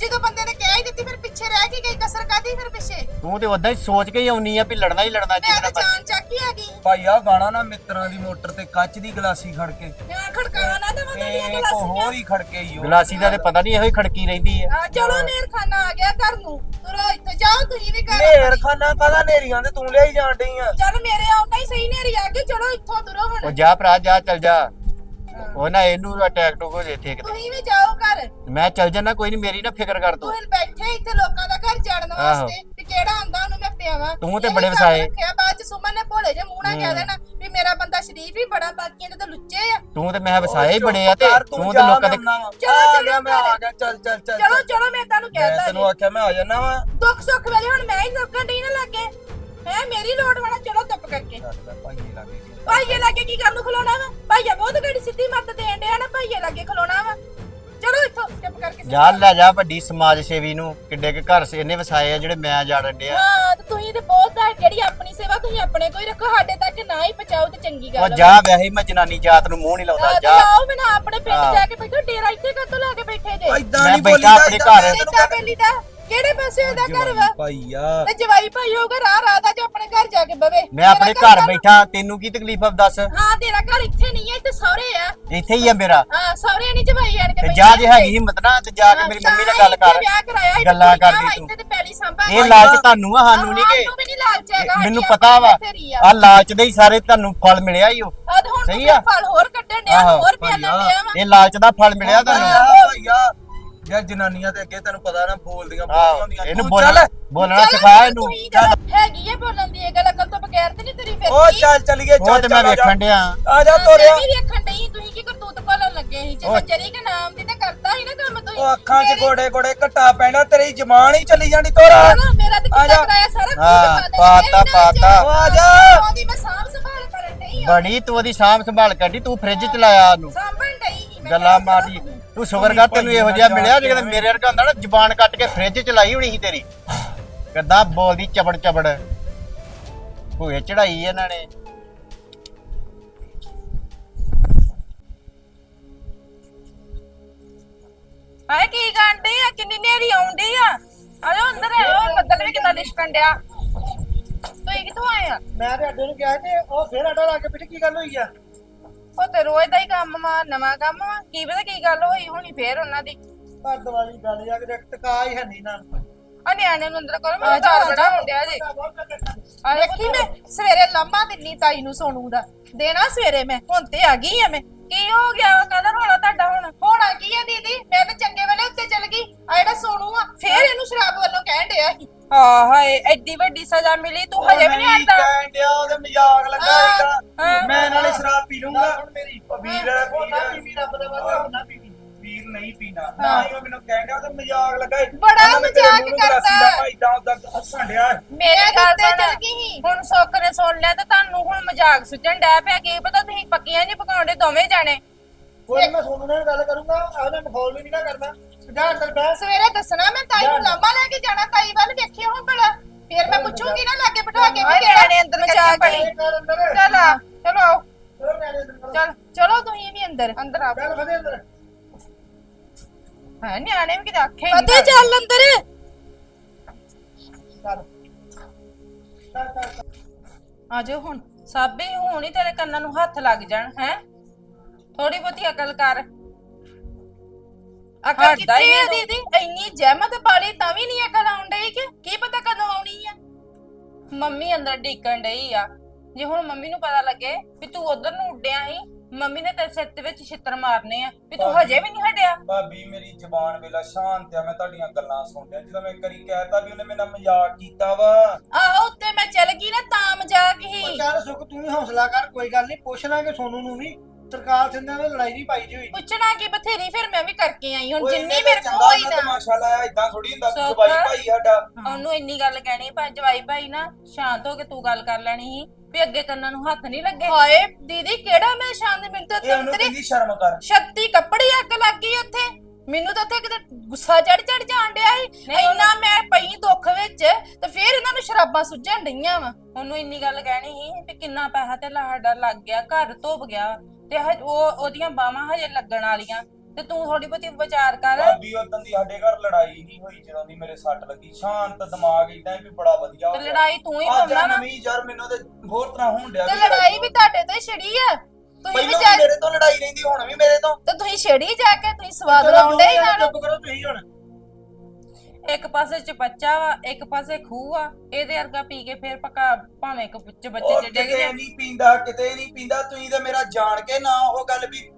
ਜਦੋਂ ਬੰਦੇ ਨੇ ਕਹਿ ਹੀ ਦਿੱਤੀ ਫਿਰ ਪਿੱਛੇ ਰਹਿ ਕੇ ਗਈ? ਕਸਰ ਕਾਦੀ ਫਿਰ ਪਿੱਛੇ? ਤੂੰ ਤੇ ਉਦਾਂ ਹੀ ਸੋਚ ਕੇ ਹੀ ਆਉਣੀ ਆ ਵੀ ਲੜਨਾ ਹੀ ਲੜਨਾ ਮੈਂ ਤਾਂ ਨਾਲ ਜਾਨ ਚੱਕ ਹੀ ਆ ਗਈ। ਭਾਈਆ ਗਾਣਾ ਨਾ ਮਿੱਤਰਾਂ ਦੀ ਮੋਟਰ ਤੇ ਕੱਚ ਦੀ ਗਲਾਸੀ ਖੜ ਕੇ। ਮੈਂ ਖੜਕਾਣਾ ਨਾ ਦਵਾਂ ਤੇਰੀਆਂ ਇਹ ਕੋ ਹੋਰ ਹੀ ਖੜਕੇ ਹੀ ਉਹ। ਗਲਾਸੀ ਦਾ ਤੇ ਪਤਾ ਨਹੀਂ ਇਹੋ ਹੀ ਖੜਕੀ ਰਹਿੰਦੀ ਆ। ਆ ਚਲੋ ਨੇਰ ਖਾਨਾ ਆ ਗਿਆ ਘਰ ਨੂੰ। ਤੁਰੋ ਇੱਥੇ ਜਾਓ ਤੁਸੀਂ ਵੀ ਘਰ। ਨੇਰ ਖਾਨਾ ਕਾਦਾ ਨੇਰੀਆਂ ਤੇ ਤੂੰ ਲਿਆਈ ਜਾਣ ਡਈ ਆ? ਚੱਲ ਮੇਰੇ ਆਉਂਦਾ ਹੀ ਸਹੀ ਨੇਰੀ ਆ ਗਈ। ਚਲੋ ਇੱਥੋਂ ਤੁਰੋ ਉਹ ਹੁਣ ਜਾ ਭਰਾ ਜਾ ਚੱਲ ਜਾ। ਉਹ ਨਾ ਇਹਨੂੰ ਅਟੈਕ ਟੁਕ ਹੋ ਜੇ ਇੱਥੇ ਕਿਤੇ ਤੁਸੀਂ ਵੀ ਜਾਓ ਘਰ। ਮੈਂ ਚੱਲ ਜਾਣਾ ਕੋਈ ਨਹੀਂ ਮੇਰੀ ਨਾ ਫਿਕਰ ਕਰ ਤੂੰ ਤੁਸੀਂ ਬੈਠੇ ਇੱਥੇ ਲੋਕਾਂ ਦਾ ਘਰ ਜਾੜਨ ਵਾਸਤੇ ਵੀ ਕਿਹੜਾ ਆਂਦਾ ਉਹਨੂੰ ਮੈਂ ਪਿਆਵਾਂ ਤੂੰ ਤੇ ਬੜੇ ਵਸਾਏ। ਰੱਖਿਆ ਬਾਅਦ ਚ ਸੁਮਨ ਨੇ ਭੋਲੇ ਜੇ ਮੂੰਹ ਨਾਲ ਕਹਿ। ਦੇਣਾ ਵੀ ਮੇਰਾ ਬੰਦਾ ਸ਼ਰੀਫ ਹੀ ਬੜਾ ਬਾਕੀਆਂ ਦੇ ਤਾਂ ਲੁੱਚੇ ਆ ਤੂੰ ਤੇ ਮੈਂ ਵਸਾਏ ਹੀ ਬੜੇ ਆ ਤੇ ਤੂੰ ਤੇ ਲੋਕਾਂ ਦੇ। ਚਲੋ, ਆ ਗਿਆ ਮੈਂ ਆ। ਗਿਆ ਚੱਲ ਚੱਲ ਚੱਲ ਚਲੋ ਚੱਲ। ਮੈਂ ਤੁਹਾਨੂੰ ਮੈਂ ਕਹਿਤਾ ਤੈਨੂੰ ਆਖਿਆ ਮੈਂ ਆ ਜਾਣਾ ਵਾ ਦੁੱਖ ਸੁੱਖ ਵੇਲੇ ਹੁਣ ਮੈਂ ਹੀ ਲੱਗਣ ਡਈ ਨਾ ਲੱਗੇ ਹੈ ਮੇਰੀ ਲੋੜ ਵਾਲਾ ਚਲੋ ਚੁੱਪ ਕਰਕੇ ਭਾਈ ਲੱਗੇ ਗਿਆ। ਭਾਈਏ ਲੱਗੇ ਕੀ ਕਰਨ ਨੂੰ ਖਲੋਣਾ ਵਾ ਭਾਈਆ ਬਹੁਤ ਘੜੀ ਸਿੱਧੀ ਮੱਤ ਦੇਣ ਡਿਆ ਨਾ ਭਾਈਏ ਲੱਗੇ ਖਲੋਣਾ ਵਾ ਚਲੋ ਇੱਥੋਂ ਚੁੱਪ ਕਰਕੇ ਜਾ ਲੈ ਜਾ ਵੱਡੀ ਸਮਾਜ ਸੇਵੀ ਨੂੰ ਕਿੱਡੇ ਕੇ ਘਰ ਸੇ ਇਹਨੇ ਵਸਾਏ ਆ ਜਿਹੜੇ ਮੈਂ ਜਾੜਨ ਡਿਆ ਹਾਂ ਤੇ ਤੁਸੀਂ ਤੇ ਬਹੁਤ ਹੈ ਜਿਹੜੀ ਆਪਣੀ ਸੇਵਾ ਤੁਸੀਂ ਆਪਣੇ ਕੋਈ ਰੱਖੋ ਸਾਡੇ ਤੱਕ ਨਾ ਹੀ ਪਹੁੰਚਾਓ ਤੇ ਚੰਗੀ ਉਹ ਗੱਲ ਵਾ। ਜਾ ਵੈਸੇ ਹੀ ਮੈਂ ਜਨਾਨੀ ਜਾਤ ਨੂੰ ਮੂੰਹ ਨਹੀਂ ਲਾਉਂਦਾ ਤੇ ਜਾ ਲਾਓ ਮੈਂ ਨਾ ਆਪਣੇ ਪਿੰਡ ਹਾਂ। ਜਾ ਕੇ ਬੈਠੋ ਡੇਰਾ ਇੱਥੇ ਕਦੋਂ ਲਾ ਕੇ ਬੈਠੇ ਜੇ ਏਦਾਂ ਮੈਂ ਨਹੀਂ ਬੈਠਾ ਬੋਲੀਦਾ, ਆਪਣੇ ਏਦਾਂ ਘਰ। ਮੈਂ ਤੈਨੂੰ ਇੱਦਾਂ ਬੇਲੀ ਦਾ ਕਿਹੜੇ ਪਾਸੇ ਉਹਦਾ ਘਰ ਵਾ? ਭਾਈਆ ਤੇ ਜਵਾਈ ਭਾਈ ਹੋਊਗਾ ਰਾਹ ਰਾਹ ਦਾ ਜੋ ਆਪਣੇ ਘਰ ਜਾ ਕੇ ਬਵੇ। ਮੈਂ ਆਪਣੇ ਘਰ ਬੈਠਾ ਤੈਨੂੰ ਕੀ ਤਕਲੀਫ ਆ ਦੱਸ। ਹਾਂ ਤੇਰਾ ਘਰ ਇੱਥੇ ਨਹੀਂ ਹੈ ਇੱਥੇ ਸਹੁਰੇ ਆ। ਇੱਥੇ ਹੀ ਆ ਮੇਰਾ। ਹਾਂ ਸਹੁਰੇ ਨਹੀਂ ਜਵਾਈ ਆਣ ਕੇ ਤੇ ਜਾ ਜੇ ਹੈਗੀ ਹਿੰਮਤ ਨਾ ਤੇ ਜਾ ਕੇ ਮੇਰੀ ਮੰਮੀ ਨਾਲ ਗੱਲ ਕਰ। ਵਿਆਹ ਕਰਾਇਆ ਗੱਲਾਂ ਕਰਦੀ ਤੂੰ। ਇੱਥੇ ਤੇ ਪੈਲੀ ਸੰਭਾ ਇਹ ਲਾਲਚ ਤੁਹਾਨੂੰ ਆ ਸਾਨੂੰ ਨਹੀਂ ਕਿ। ਵੀ ਨਹੀਂ ਲਾਲਚ ਹੈਗਾ ਮੈਨੂੰ ਪਤਾ ਵਾ। ਆ। ਲਾਲਚ ਦੇ ਹੀ ਸਾਰੇ ਤੁਹਾਨੂੰ ਫਲ ਮਿਲਿਆ ਹੀ ਉਹ ਸਹੀ ਆ। ਫਲ ਹੋਰ ਕੱਢਣ ਆਹੋ, ਹੋਰ। ਡਿਆ ਵਾ। ਇਹ ਲਾਲਚ ਦਾ ਫਲ ਮਿਲਿਆ ਤੁਹਾਨੂੰ? ਭਾਈਆ ਯਾਰ ਜਨਾਨੀਆਂ ਤੇ ਅੱਗੇ ਤੈਨੂੰ ਪਤਾ ਨਾ ਬੋਲਦੀਆਂ ਆਹੋ, ਬੋਲਦੀਆਂ ਹੁੰਦੀਆਂ। ਇਹਨੂੰ ਤੂੰ ਬੋਲਣਾ ਚੱਲ। ਬੋਲਣਾ ਸਿਖਾ ਇਹਨੂੰ। ਚੱਲ, ਹੈਗੀ ਹੈ ਬੋਲਣ ਦੀ ਇਹ ਗੱਲ ਅਕਲ ਤੋਂ ਬਗੈਰ ਤੇ ਨਹੀਂ ਤੇਰੀ ਫਿਰ ਉਹ ਚੱਲ ਚੱਲੀਏ ਉਹ ਚੱਲ ਤੇ ਮੈਂ ਚੱਲ ਆ ਜਾ। ਵੇਖਣ ਡਿਆ। ਆ ਜਾ ਤੋਰਿਆ ਮੈਂ ਵੀ ਵੇਖਣ ਡਈ ਤੁਸੀਂ ਕੀ ਕਰਤੂਤ ਭਾਲਣ ਲੱਗੇ ਸੀ? ਜੇ ਉਹ- ਜਰੀ ਕੇ ਨਾਮ ਦੀ ਤੇ ਕਰਤਾ ਸੀ ਨਾ ਕੰਮ ਤੁਸੀਂ। ਉਹ ਅੱਖਾਂ 'ਚ ਮੇਰੀ- ਗੋੜੇ ਗੋੜੇ ਘਟਾ ਪੈਣਾ ਤੇਰੀ ਜ਼ਬਾਨ ਹੀ ਚੱਲੀ ਜਾਂਦੀ ਤੋਰਾ। ਨਾ, ਮੇਰਾ ਤੇ ਆ ਕਿੱਦਾਂ ਜਾ। ਕਰਾਇਆ ਸਾਰਾ ਹਾਂ, ਕੁਝ ਪਾਤਾ, ਪਾਤਾ। ਉਹ ਆ ਜਾ। ਉਹਦੀ ਮੈਂ ਸਾਂਭ ਸੰਭਾਲ ਕਰਨ ਡਈ ਆ। ਬੜੀ ਤੂੰ ਉਹਦੀ ਸਾਂਭ ਸੰਭਾਲ ਕਰਦੀ ਤੂੰ ਫ੍ਰਿਜ ਚ ਲਾਇਆ ਉਹਨੂੰ। ਸਾਂਭਣ ਡਈ ਸੀ ਮੈਂ ਗੱਲਾਂ ਕਿਹਾ ਚਲੋ ਤੂੰ ਸ਼ੁਕਰ ਕਰ ਤੈਨੂੰ ਇਹੋ ਜਿਹਾ ਮਿਲਿਆ ਜੇ ਕਿਤੇ ਮੇਰੇ ਵਰਗਾ ਹੁੰਦਾ ਨਾ ਜ਼ਬਾਨ ਕੱਟ ਕੇ ਫ੍ਰਿਜ ਚ ਲਾਈ ਹੋਣੀ ਸੀ ਤੇਰੀ। ਕਿੱਦਾਂ ਬੋਲਦੀ ਚਬੜ ਚਬੜ ਭੂਏ ਚੜਾਈ ਇਹਨਾਂ ਨੇ। ਹਾਏ ਕੀ ਗਾਂਢੀ ਆ? ਕਿੰਨੀ ਨੇਰੀ ਆਉਂਦੀ ਆ? ਆਜੋ ਅੰਦਰ ਆਓ ਬੱਦਲ ਵੀ ਕਿੰਨਾ ਲਿਸ਼ਕਣ ਡਿਆ? ਤੁਸੀਂ ਕਿੱਥੋਂ ਆਏ ਆ? ਮੈਂ ਤੇ ਅੱਡੇ ਨੂੰ ਕਿਹਾ ਤੇ ਉਹ ਫੇਰ ਅੱਡਾ ਲਾ ਕੇ ਪਿੱਛੇ ਕੀ ਗੱਲ ਹੋਈ ਆ? ਉਹ ਤੇ ਰੋਜ਼ ਦਾ ਹੀ ਕੰਮ ਵਾ ਨਵਾਂ ਕੰਮ ਵਾ ਕੀ ਪਤਾ ਕੀ ਗੱਲ ਹੋਈ ਹੋਣੀ ਫੇਰ ਉਹਨਾਂ ਦੀ। ਘਰ ਦਿਵਾਲੀ ਗੱਲ ਜਾ ਕੇ ਟਕਾ ਹੀ ਹੈ ਨਹੀਂ ਨਾ ਆ ਨਿਆਣੇ ਨੂੰ ਅੰਦਰ ਕਰੋ ਮੈਂ ਚਾਰ ਬੜਾ ਹੁੰਦਿਆ ਜੀ। ਵੇਖੀ ਮੈਂ ਸਵੇਰੇ ਲੰਮਾ ਦਿੰਨੀ ਤਾਈ ਨੂੰ ਸੋਨੂ ਦਾ। ਦੇਣਾ ਸਵੇਰੇ ਮੈਂ ਹੁਣ ਤੇ ਆ ਗਈ ਆ ਮੈਂ। ਕੀ ਹੋ ਗਿਆ? ਕਦਰ ਹੋਣਾ ਤੁਹਾਡਾ ਹੁਣ। ਹੋਣਾ ਕੀ ਆ ਦੀਦੀ? ਮੈਂ ਤਾਂ ਚੰਗੇ ਵੇਲੇ ਉੱਤੇ ਚਲ ਗਈ। ਆ ਜਿਹੜਾ ਸੋਨੂ ਆ ਫੇਰ ਇਹਨੂੰ ਸ਼ਰਾਬ ਵੱਲੋਂ ਕਹਿਣ ਡਿਆ ਸੀ। ਹਾਂ ਹਾਏ ਐਡੀ ਵੱਡੀ ਸਜ਼ਾ ਮਿਲੀ ਤੂੰ ਹਜੇ ਵੀ ਨਹੀਂ ਹਟਦਾ। ਕਹਿਣ ਡਿਆ ਉਹਦੇ ਮਜ਼ਾਕ ਲੱਗਾ ਹਾਂ, ਸੀਗਾ। ਮੈਂ ਨਾਲੇ ਸ਼ਰਾਬ ਪੀ ਲੂੰਗਾ ਹੁਣ ਮੇਰੀ ਵੀਰ ਉਹ ਨਾ ਵੀਰ ਰੱਬ ਦਾ ਵਾਦਾ ਨਾ ਪੀਵੀ ਵੀਰ ਨਹੀਂ ਪੀਣਾ ਨਾ ਹੀ ਉਹ ਮੈਨੂੰ ਕਹਿਣ ਡਿਆ ਉਹਦੇ ਮਜ਼ਾਕ ਲੱਗਾ। ਬੜਾ ਕਹਿੰਦਾ ਮੈਂ ਤੇਰੇ ਮਜ਼ਾਕ ਮੂੰਹ ਨੂੰ ਗਰਾਸੀ ਕਰਦਾ। ਦਾ ਭਾਈ ਦਾ ਉਹਦਾ ਹੱਸਣ ਡਿਆ। ਮੇਰੇ ਗੱਲ ਸੁਣ। ਚਲ ਗਈ। ਸੀ ਹੁਣ ਸੁੱਖ ਨੇ ਸੁਣ ਲਿਆ ਤੇ ਤੁਹਾਨੂੰ ਹੁਣ ਮਜ਼ਾਕ ਸੁਝਣ ਡੈ ਪਿਆ। ਕੀ ਪਤਾ ਤੁਸੀਂ ਪੱਕੀਆਂ ਨਹੀਂ ਪਕਾਉਂਦੇ ਦੋਵੇਂ ਜਾਣੇ। ਕੋਈ ਮੈਂ ਸੋਨੂੰ ਨਾਲ ਗੱਲ ਕਰੂੰਗਾ। ਉਹਨੇ ਮਖੌਲ ਵੀ ਨਹੀਂ ਨਾ ਕਰਨਾ। ਜਾ ਅੰਦਰ ਸਵੇਰੇ ਦੱਸਣਾ ਮੈਂ ਤਾਈ ਨੂੰ ਲਾਂਬਾ ਲੈ ਕੇ ਜਾਣਾ। ਤਾਈ ਵੱਲ ਵੇਖੀ ਹੁਣ ਭਲਾ। ਫੇਰ ਮੈਂ ਪੁੱਛੂਗੀ ਨਾ ਲਾਗੇ ਬਿਠਾ ਕੇ ਵੀ ਕਿਹੜਾ ਅੰਦਰ ਮਜ਼ਾਕ ਅੰਦਰ। ਚੱਲ ਆ। ਚਲੋ ਆਓ। ਚਲੋ ਨਿਆਣੇ ਅੰਦਰ ਕਰੋ। ਚੱਲ ਚਲੋ ਤੁਸੀਂ ਵੀ ਅੰਦਰ। ਅੰਦਰ ਆ ਚੱਲ ਫਦੇ ਅੰਦਰ। ਹਾਂ ਨਿਆਣੇ ਵੀ ਕਿਤੇ ਆਖੇ ਫਤਿਹ ਚੱਲ ਅੰਦਰ? ਆਜੋ ਹੁਣ। ਸਾਬੇ ਹੁਣ ਹੀ ਤੇਰੇ ਕੰਨਾਂ ਨੂੰ ਹੱਥ ਲੱਗ ਜਾਣ ਹੈ? ਥੋੜੀ ਬਹੁਤੀ ਅਕਲ ਕਰ। ਅਕਲ ਹਟਦਾ ਕਿੱਥੇ ਹੀ ਆ ਨਹੀਂ ਦੀਦੀ? ਇੰਨੀ ਜਹਿਮਤ ਪਾਲੀ ਤਾਂ ਵੀ ਨਹੀਂ ਅਕਲ ਆਉਣ ਡਈ ਕਿ? ਕੀ ਪਤਾ ਕਦੋਂ ਆਉਣੀ ਆ? ਮੰਮੀ ਅੰਦਰ ਢੀਕਣ ਡਈ ਆ। ਜੇ ਹੁਣ ਮੰਮੀ ਨੂੰ ਪਤਾ ਲੱਗੇ ਵੀ ਤੂੰ ਉਧਰ ਨੂੰ ਉੱਡਿਆ ਸੀ ਮੰਮੀ ਨੇ ਤੇਰੇ ਸਿਰ ਦੇ ਵਿੱਚ ਛਿੱਤਰ ਮਾਰਨੇ ਆ ਵੀ ਤੂੰ ਹਜੇ ਵੀ ਨਹੀਂ ਹਟਿਆ। ਭਾਬੀ ਮੇਰੀ ਜ਼ਬਾਨ ਵੇਲਾ ਸ਼ਾਂਤ ਆ ਮੈਂ ਤੁਹਾਡੀਆਂ ਗੱਲਾਂ ਸੁਣਦਿਆਂ ਜਦੋਂ ਮੈਂ ਇੱਕ ਵਾਰੀ ਕਹਿਤਾ ਵੀ ਉਹਨੇ ਮੇਰੇ ਨਾਲ ਮਜ਼ਾਕ ਕੀਤਾ ਵਾ। ਆਹੋ ਉੱਤੇ ਮੈਂ ਚੱਲ ਗਈ ਨਾ ਤਾਂ ਮਜ਼ਾਕ ਉਹ ਹੀ ਚੱਲ ਸੁੱਖ ਤੂੰ ਵੀ ਹੌਸਲਾ ਕਰ ਕੋਈ ਗੱਲ ਨਹੀਂ ਪੁੱਛ ਲਾਂਗੇ ਸੋਨੂੰ ਨੂੰ ਵੀ। ਸਰਕਾਰ ਸਿੰਘ ਨਾਲ ਲੜਾਈ ਨਹੀਂ ਪਾਈ ਜੀ ਹੋਈ। ਪੁੱਛਣਾ ਕੀ ਬਥੇਰੀ ਫਿਰ ਮੈਂ ਵੀ ਕਰਕੇ ਆਈ ਹੁਣ ਜਿੰਨੀ ਮੇਰੇ ਤਾਂ ਕੋਲ ਹੋਈ ਨਾ। ਲਾਇਆ ਇਦਾਂ ਥੋੜੀ ਹੁੰਦਾ ਵੀ ਸੁੱਖ। ਜਵਾਈ ਭਾਈ ਸਾਡਾ। ਉਹਨੂੰ ਇੰਨੀ ਗੱਲ ਕਹਿਣੀ ਪਰ ਜਵਾਈ ਭਾਈ ਨਾ ਸ਼ਾਂਤ ਹੋ ਕੇ ਤੂੰ ਗੱਲ ਕਰ ਲੈਣੀ ਸੀ। ਵੀ ਅੱਗੇ ਕੰਨਾਂ ਨੂੰ ਹੱਥ ਨਹੀਂ ਲੱਗੇ। ਹਾਏ ਦੀਦੀ ਕਿਹੜਾ ਮੈਂ ਸ਼ਾਂਤ ਮੈਨੂੰ ਤਾਂ ਇਹ ਉਹਨੂੰ ਕਹਿੰਦੀ ਸ਼ਰਮ ਕਰ। ਸ਼ਕਤੀ ਕੱਪੜੀ ਅੱਗ ਲੱਗ ਗਈ ਉੱਥੇ। ਮੈਨੂੰ ਤਾਂ ਉੱਥੇ ਕਿਤੇ ਗੁੱਸਾ ਚੜ ਚੜ ਜਾਣ ਡਿਆ ਸੀ। ਨਹੀਂ, ਉਹਨੂੰ- ਇੰਨਾ ਮੈਂ ਪਈ ਦੁੱਖ ਵਿੱਚ ਤੇ ਫਿਰ ਇਹਨਾਂ ਨੂੰ ਸ਼ਰਾਬਾਂ ਸੁੱਝਣ ਡਈਆਂ ਵਾ। ਉਹਨੂੰ ਇੰਨੀ ਗੱਲ ਕਹਿਣੀ ਸੀ ਵੀ ਕਿੰਨਾ ਪੈਸਾ ਤੇ ਸਾਡਾ ਲੱਗ ਗਿਆ ਘਰ ਧੁੱਪ ਗਿਆ ਤੇ ਹਜ- ਉਹ ਉਹਦੀਆਂ ਬਾਹਾਂ ਹਜੇ ਲੱਗਣ ਵਾਲੀਆਂ। ਤੇ ਤੂੰ ਥੋੜੀ ਬਹੁਤੀ ਵਿਚਾਰ ਕਰ। ਭਾਬੀ ਉਦੋਂ ਦੀ ਸਾਡੇ ਘਰ ਲੜਾਈ ਨਹੀਂ ਹੋਈ ਜਦੋਂ ਦੀ ਮੇਰੇ ਸੱਟ ਲੱਗੀ। ਸ਼ਾਂਤ ਦਿਮਾਗ ਇਦਾਂ ਵੀ ਬੜਾ ਵਧੀਆ ਤੇ ਹੋ ਗਿਆ ਲੜਾਈ ਤੂੰ ਹੀ ਪਾਉਣਾ ਨਾ। ਨਵੀਂ ਯਾਰ ਮੈਨੂੰ ਤੇ ਹੋਰ ਤਰ੍ਹਾਂ ਹੋਣ ਡਿਆ ਤੇ ਲੜਾਈ ਵੀ ਤੁਹਾਡੇ ਤੋਂ ਛਿੜੀ ਆ। ਤੁਸੀਂ ਪਹਿਲਾਂ ਵੀ ਵਿਚਾਰ ਮੇਰੇ ਤੋਂ ਲੜਾਈ ਰਹਿੰਦੀ ਹੁਣ ਵੀ ਮੇਰੇ ਤੋਂ। ਤੇ ਤੁਸੀਂ ਛਿੜੀ ਜਾ ਕੇ ਤੁਸੀਂ ਸਵਾਦ ਲਾਉਂਦੇ ਹੀ ਨਾਲ। ਚੁੱਪ ਕਰੋ ਤੁਸੀਂ ਹੁਣ। ਇੱਕ ਪਾਸੇ ਚਪੱਚਾ ਵਾ ਇੱਕ ਪਾਸੇ ਖੂਹ ਆ। ਇਹਦੇ ਵਰਗਾ ਪੀ ਕੇ ਫੇਰ ਪਕਾ ਭਾਵੇਂ ਇੱਕ ਚ ਬੱਚੇ ਉਹ ਜਿਹੜੇ ਕਿਤੇ ਨਹੀਂ ਪੀਂਦਾ ਕਿਤੇ ਨਹੀਂ ਪੀਂਦਾ। ਤੁਸੀਂ ਤੇ ਮੇਰਾ ਜਾਣ ਕੇ ਨਾ ਉਹ ਗੱਲ ਵੀ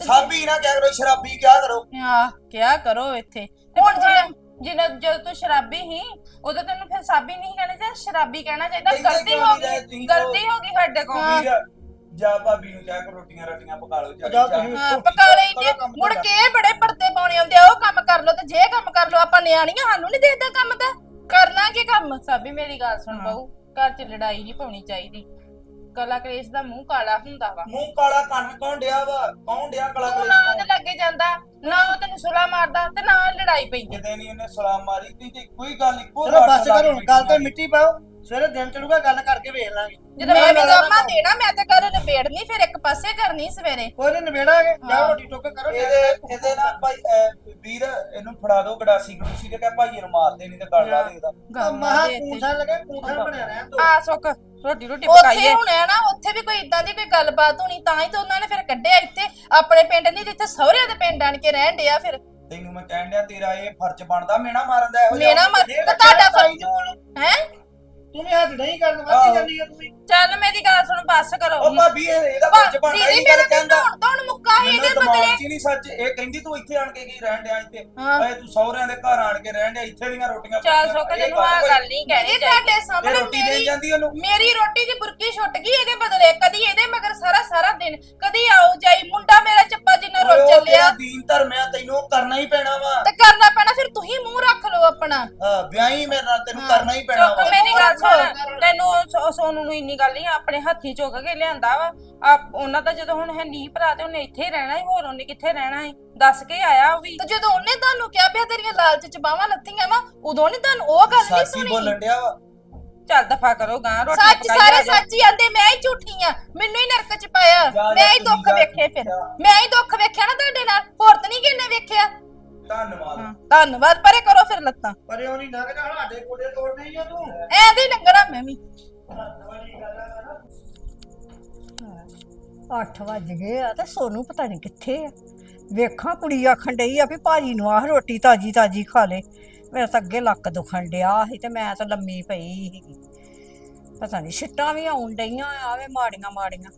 ਸਾਬੀ ਨਾ ਕਿਆ ਕਰੋ ਸ਼ਰਾਬੀ ਕਿਆ ਕਰੋ। ਆ ਕਿਆ ਕਰੋ ਇੱਥੇ। ਹੁਣ ਜਿਹੜਾ ਜਿੰਨਾ ਜਦੋਂ ਤੂੰ ਸ਼ਰਾਬੀ ਹੀ ਉਦੋਂ ਤੈਨੂੰ ਫਿਰ ਸਾਬੀ ਨਹੀਂ ਕਹਿਣਾ ਚਾਹੀਦਾ ਸ਼ਰਾਬੀ ਕਹਿਣਾ ਚਾਹੀਦਾ। ਕਹਿੰਦੇ ਗਲਤੀ ਕਿਉਂ ਹੋ ਨਹੀਂ ਗਈ ਗਲਤੀ ਹੋ ਗਈ ਸਾਡੇ ਕੋਲ। ਵੀਰ ਜਾ ਭਾਬੀ ਨੂੰ ਜਾ ਕੇ ਰੋਟੀਆਂ ਰੋਟੀਆਂ ਪਕਾ ਲਓ ਜਾ ਜਾ ਤੁਸੀਂ ਹਾਂ, ਰੋਟੀ ਪਕਾ ਲਈ ਕਰੋ ਤੇ ਕੰਮ ਮੁੜ। ਕੇ ਇਹ ਬੜੇ ਪਰਦੇ ਪਾਉਣੇ ਆਉਂਦੇ ਆ ਉਹ ਕੰਮ ਕਰ ਲੋ ਤੇ ਜੇ ਕੰਮ ਕਰ ਲੋ ਆਪਾਂ ਨਿਆਣੀਆਂ ਸਾਨੂੰ ਨਹੀਂ ਦੇਖਦਾ ਕੰਮ ਦਾ ਕਰਨਾ ਕੀ ਕੰਮ। ਸਾਬੀ ਮੇਰੀ ਗੱਲ ਸੁਣ ਹਾਂ। ਬਾਊ ਘਰ 'ਚ ਲੜਾਈ ਨਹੀਂ ਪਾਉਣੀ ਚਾਹੀਦੀ। ਕਲਾ ਕਲੇਸ਼ ਦਾ ਮੂੰਹ ਕਾਲਾ ਹੁੰਦਾ ਵਾ। ਮੂੰਹ ਕਾਲਾ ਕੰਨ ਕੌਣ ਡਿਆ ਵਾ? ਕੌਣ ਡਿਆ ਕਾਲਾ ਤੂੰ ਕਲੇਸ਼ ਨਾ? ਉਹਦੇ ਲੱਗੇ ਜਾਂਦਾ ਨਾ ਉਹ ਤੈਨੂੰ ਸੁਲਾ ਮਾਰਦਾ ਤੇ ਨਾ ਲੜਾਈ ਪੈਂਦੀ। ਕਿਤੇ ਨਹੀਂ ਉਹਨੇ ਸਲਾਮ ਮਾਰੀ ਤੀ ਤੇ ਕੋਈ ਗੱਲ ਇੱਕੋ ਚਲੋ ਬਸ ਕਰੋ ਗੱਲ ਤੇ ਮਿੱਟੀ ਪਾਓ ਸਵੇਰੇ ਦਿਨ ਚੜੂਗਾ ਗੱਲ ਕਰਕੇ ਵੇਖ ਲਾਂਗੇ। ਜਦੋਂ ਮੈਂ ਮੈਂ ਲੜਨਾ ਗਾਮਾ ਨਾ। ਦੇਣਾ ਮੈਂ ਤੇ ਘਰ ਨਿਬੇੜਨੀ ਫਿਰ ਇੱਕ ਪਾਸੇ ਕਰਨੀ ਸਵੇਰੇ। ਕੋਈ ਨਹੀਂ ਨਿਬੇੜਾਂਗੇ ਜਾ ਹਾਂ। ਰੋਟੀ ਟੋਕੇ ਕਰੋ ਇਹਦੇ ਇਹਦੇ ਨਾਲ ਭਾਈ ਅਹ, ਵੀਰ ਇਹਨੂੰ ਫੜਾ ਦਿਓ ਗੜਾਸੀ ਗੜੂਸੀ ਤੇ ਕਹ ਭਾਈ ਨੂੰ ਮਾਰਦੇ ਨਹੀਂ ਤੇ ਗੱਲ ਲਾ ਦੇ ਇਹਦਾ ਗਾਮਾ ਮਹਾ ਦੇ। ਪੂੰਛਾਂ ਲਗੇ ਪੂੰਛਾਂ ਬਣਿਆ ਰਹਿਣ ਦੋ। ਆ ਸੁੱਕ। ਰੋਟੀ ਰੋਟੀ ਉੱਥੇ ਪਕਾਈਏ। ਹੁਣ ਹੈ ਨਾ ਉੱਥੇ ਵੀ ਕੋਈ ਇਦਾਂ ਦੀ ਕੋਈ ਗੱਲਬਾਤ ਹੋਣੀ ਤਾਂ ਹੀ ਤਾਂ ਉਹਨਾਂ ਨੇ ਫਿਰ ਕੱਢਿਆ ਇੱਥੇ। ਆਪਣੇ ਪਿੰਡ ਨਹੀਂ ਜਿੱਥੇ ਸਹੁਰਿਆਂ ਦੇ ਪਿੰਡ ਆਣ ਕੇ ਰਹਿਣ ਡਿਆ ਫਿਰ। ਤੈਨੂੰ ਮੈਂ ਕਹਿਣ ਡਿਆ ਤੇਰਾ ਇਹ ਫਰਜ਼ ਬਣਦਾ ਮੇਣਾ ਮਾਰਨ ਦਾ ਇਹੋ ਜਿਹਾ ਮੇਰਾ ਮਤ ਤਾਂ ਤੁਹਾਡਾ ਹੁਣ। ਹੈ? ਤੂੰ ਵੀ ਹੱਥ ਨਹੀਂ ਕਰਨ ਵਾਦੀ ਆਹੋ। ਜਾਂਦੀ ਆ ਤੂੰ ਵੀ। ਚੱਲ ਮੇਰੀ ਗੱਲ ਸੁਣ ਬੱਸ ਕਰੋ। ਉਹ ਭਾਬੀ ਇਹ ਇਹਦਾ ਫਰਜ਼ ਬਣਦਾ ਦੀਦੀ ਇਹ ਗੱਲ ਮੇਰਾ ਕਹਿੰਦਾ। ਧੌਣ ਧੌਣ ਮੁੱਕਾ ਹੀ ਇਹਦੇ ਦਿਮਾਗ ਬਦਲੇ। ਹੀ ਨਹੀਂ ਸੱਚ। ਇਹ ਕਹਿੰਦੀ ਤੂੰ ਇੱਥੇ ਆਣ ਕੇ ਕੀ ਰਹਿਣ ਡਿਆ ਇੱਥੇ? ਹਾਂ। ਓਏ ਤੂੰ ਸਹੁਰਿਆਂ ਦੇ ਘਰ ਆਣ ਕੇ ਰਹਿਣ ਡਿਆ ਇੱਥੇ ਦੀਆਂ ਰੋਟੀਆਂ ਚੱਲ ਪੱਕੀਆਂ ਸੁੱਕ ਇਹ ਤੈਨੂੰ ਆ ਗੱਲ ਨਹੀਂ ਕਹਿਣੀ ਚਾਹੀਦੀ। ਤੁਹਾਡੇ ਤੇ ਸਾਹਮਣੇ ਰੋਟੀ ਦੇ ਮੇਰੀ ਜਾਂਦੀ ਉਹਨੂੰ ਮੇਰੀ ਰੋਟੀ ਦੀ ਬੁਰਕੀ ਛੁੱਟ ਗਈ ਇਹਦੇ ਬਦਲੇ। ਕਦੀ ਇਹਦੇ ਮਗਰ ਸਾਰਾ ਸਾਰਾ ਦਿਨ ਕਦੀ ਆਉ ਜਾਈ। ਮੁੰਡਾ ਮੇਰਾ ਚੱਪਾ ਜਿੰਨਾ ਓਏ ਰੁੱਲ ਉਹ ਚੱਲਿਆ। ਤੇਰਾ ਦੀਨ ਧਰਮ ਆ ਤੈਨੂੰ ਉਹ ਕਰਨਾ ਹੀ ਪੈਣਾ ਵਾ। ਤੇ ਕਰਨਾ ਪੈਣਾ ਫਿਰ ਤੁਸੀਂ ਮੂੰਹ ਰੱਖ ਲਓ ਆਪਣਾ। ਹਾਂ, ਵਿਆਹੀ ਮੇਰੇ ਨਾਲ ਤੈਨੂੰ ਕਰਨਾ ਹੀ ਪੈਣਾ ਵਾ। ਮੇਰੀ ਗੱਲ ਸੁਣ ਤੈਨੂੰ ਸੋ- ਸੋਨੂੰ ਨੂੰ ਇੰਨੀ ਗੱਲ ਨਹੀਂ ਆਪਣੇ ਹੱਥੀ ਚੁੱਕ ਕੇ ਲਿਆਂਦਾ ਵਾ। ਆ ਉਹਨਾਂ ਦਾ ਜਦੋਂ ਹੁਣ ਹੈ ਨੀ ਭਰਾ ਤੇ ਉਹਨੇ ਇੱਥੇ ਹੀ ਰਹਿਣਾ ਸੀ ਹੋਰ ਉਹਨੇ ਕਿੱਥੇ ਰਹਿਣਾ ਸੀ? ਦੱਸ ਕੇ ਆਇਆ ਉਹ ਵੀ। ਤੇ ਜਦੋਂ ਉਹਨੇ ਤੁਹਾਨੂੰ ਕਿਹਾ ਵੀ ਆਹ ਤੇਰੀਆਂ ਲਾਲਚ ਚ ਬਾਹਾਂ ਲੱਥੀਆਂ ਵਾ ਉਦੋਂ ਨਹੀਂ ਤੁਹਾਨੂੰ ਉਹ ਗੱਲ ਨਹੀਂ ਸੱਚੀ ਸੁਣੀ? ਬੋਲਣ ਡਿਆ ਵਾ। ਚੱਲ ਦਫਾ ਕਰੋ ਗਾਂ ਰੋਟੀ ਸੱਚ ਪਕਾਈ ਸਾਰੇ ਆ ਜਾਓ। ਸੱਚ ਹੀ ਆਂਦੇ ਮੈਂ ਹੀ ਝੂਠੀ ਆ ਮੈਨੂੰ ਹੀ ਨਰਕ ਚ ਪਾਇਆ। ਜਾ, ਜਾ, ਮੈਂ ਹੀ ਦੁੱਖ ਜਾ, ਵੇਖੇ ਫਿਰ। ਜਾ। ਮੈਂ ਹੀ ਦੁੱਖ ਵੇਖਿਆ ਨਾ ਤੁਹਾਡੇ ਨਾਲ ਹੋਰ ਤਾਂ ਨਹੀਂ ਕਿੰਨੇ ਵੇਖਿਆ। ਧੰਨਵਾਦ। ਧੰਨਵਾਦ ਪਰੇ ਕਰੋ ਫਿਰ ਲੱਤਾਂ। ਪਰ ਉਹ ਨਹੀਂ ਲੰਘ ਜਾ ਸਾਡੇ ਕੋਡੇ ਤੋੜਨੇ ਹੀ ਆ ਤੂੰ। ਐਂ ਦੀ ਲੰਗਣਾ ਮੈਂ ਵੀ। 8 ਵੱਜ ਗਏ ਆ ਤੇ ਸੋਨੂੰ ਪਤਾ ਨਹੀਂ ਕਿੱਥੇ ਆ। ਵੇਖਾਂ ਕੁੜੀ ਆਖਣ ਡਈ ਆ ਵੀ ਭਾਜੀ ਨੂੰ ਆਹ ਰੋਟੀ ਤਾਜੀ ਤਾਜੀ ਖਾ ਲੇ। ਮੇਰਾ ਤਾਂ ਅੱਗੇ ਲੱਕ ਦੁਖਣ ਡਿਆ ਸੀ ਤੇ ਮੈਂ ਤਾਂ ਲੰਮੀ ਪਈ ਸੀਗੀ। ਪਤਾ ਨਹੀਂ ਛਿੱਟਾਂ ਵੀ ਆਉਣ ਡਈਆਂ ਆਵੇ ਮਾੜੀਆਂ ਮਾੜੀਆਂ।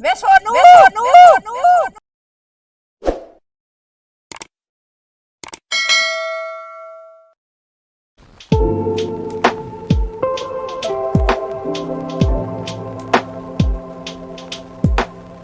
ਵੇ ਸੋਨੂੰ ਵੇ ਸੋਨੂੰ।